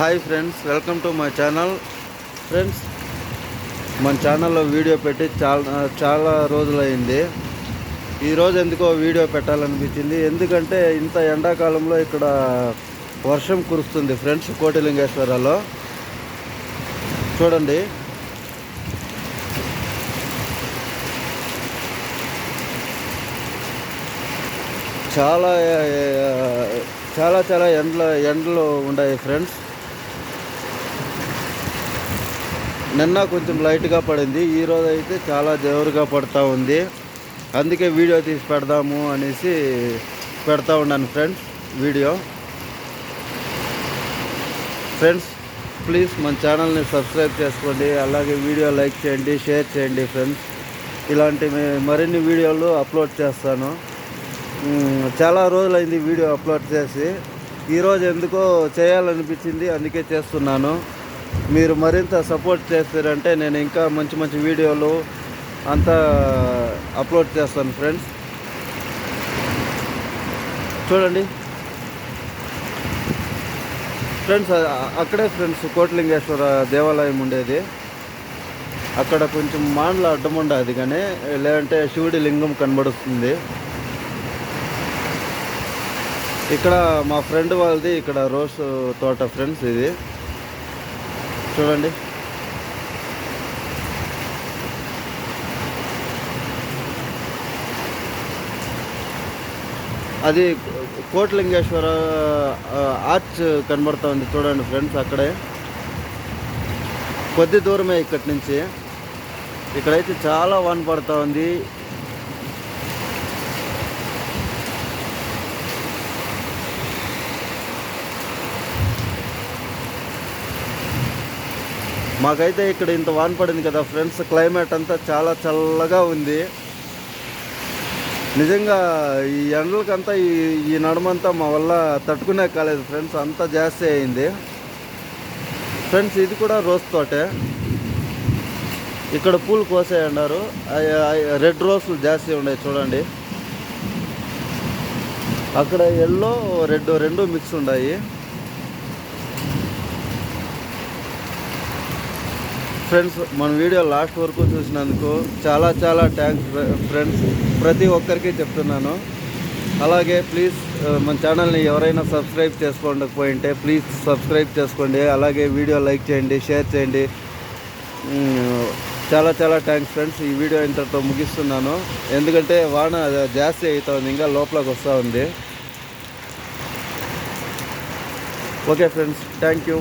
Hi friends welcome to my channel. Friends మన ఛానల్లో video పెట్టి చాలా చాలా రోజులైంది. ఈరోజు ఎందుకో వీడియో పెట్టాలనిపించింది. ఎందుకంటే ఇంత ఎండాకాలంలో ఇక్కడ వర్షం కురుస్తుంది ఫ్రెండ్స్ కోటిలింగేశ్వరాలో చూడండి. చాలా చాలా చాలా ఎండలు ఎండలు ఉన్నాయి ఫ్రెండ్స్. నిన్న కొంచెం లైట్గా పడింది. ఈరోజు అయితే చాలా జోరుగా పడుతూ ఉంది. అందుకే వీడియో తీసి పెడదాము అనేసి పెడతా ఉన్నాను ఫ్రెండ్స్ వీడియో. ఫ్రెండ్స్ ప్లీజ్ మన ఛానల్ని సబ్స్క్రైబ్ చేసుకోండి అలాగే వీడియో లైక్ చేయండి షేర్ చేయండి ఫ్రెండ్స్. ఇలాంటి మరిన్ని వీడియోలు అప్లోడ్ చేస్తాను. చాలా రోజులైంది వీడియో అప్లోడ్ చేసి. ఈరోజు ఎందుకో చేయాలనిపించింది అందుకే చేస్తున్నాను. మీరు మరింత సపోర్ట్ చేస్తారంటే నేను ఇంకా మంచి మంచి వీడియోలు అంతా అప్లోడ్ చేస్తాను ఫ్రెండ్స్. చూడండి. ఫ్రెండ్స్ అక్కడే ఫ్రెండ్స్ కోట్లింగేశ్వర దేవాలయం ఉండేది. అక్కడ కొంచెం మాండ్ల అడ్డం ఉండదు కానీ లేదంటే శివుడి లింగం కనబడుతుంది. ఇక్కడ మా ఫ్రెండ్ వాళ్ళది ఇక్కడ రోజు తోట ఫ్రెండ్స్ ఇది. చూడండి. అది కోట్లింగేశ్వర ఆర్చ్ కనబడుతూ ఉంది చూడండి ఫ్రెండ్స్ అక్కడే. కొద్ది దూరమే ఇక్కడి నుంచి. ఇక్కడైతే చాలా వాన పడుతూ ఉంది. మాకైతే ఇక్కడ ఇంత వాన పడింది కదా ఫ్రెండ్స్ క్లైమేట్ అంతా చాలా చల్లగా ఉంది. నిజంగా ఈ ఎండలకంతా ఈ ఈ నడమంతా మా వల్ల తట్టుకునే కాలేదు ఫ్రెండ్స్ అంతా జాస్తి అయింది. ఫ్రెండ్స్ ఇది కూడా రోజ్ తోటే. ఇక్కడ పూలు కోసేయన్నారు రెడ్ రోస్లు జాస్తి ఉన్నాయి చూడండి. అక్కడ ఎల్లో రెడ్ రెండు మిక్స్ ఉన్నాయి. ఫ్రెండ్స్ మన వీడియో లాస్ట్ వరకు చూసినందుకు చాలా చాలా థ్యాంక్స్ ఫ్రెండ్స్ ప్రతి ఒక్కరికి చెప్తున్నాను. అలాగే ప్లీజ్ uh, మన ఛానల్ని ఎవరైనా సబ్స్క్రైబ్ చేసుకోకపోయింటే ప్లీజ్ సబ్స్క్రైబ్ చేసుకోండి. అలాగే వీడియో లైక్ చేయండి షేర్ చేయండి. చాలా చాలా థ్యాంక్స్ ఫ్రెండ్స్ ఈ వీడియో ఇంతటితో ముగిస్తున్నాను. ఎందుకంటే వాన జాస్తి అవుతుంది ఇంకా లోపలికి వస్తూ ఉంది. Okay friends thank you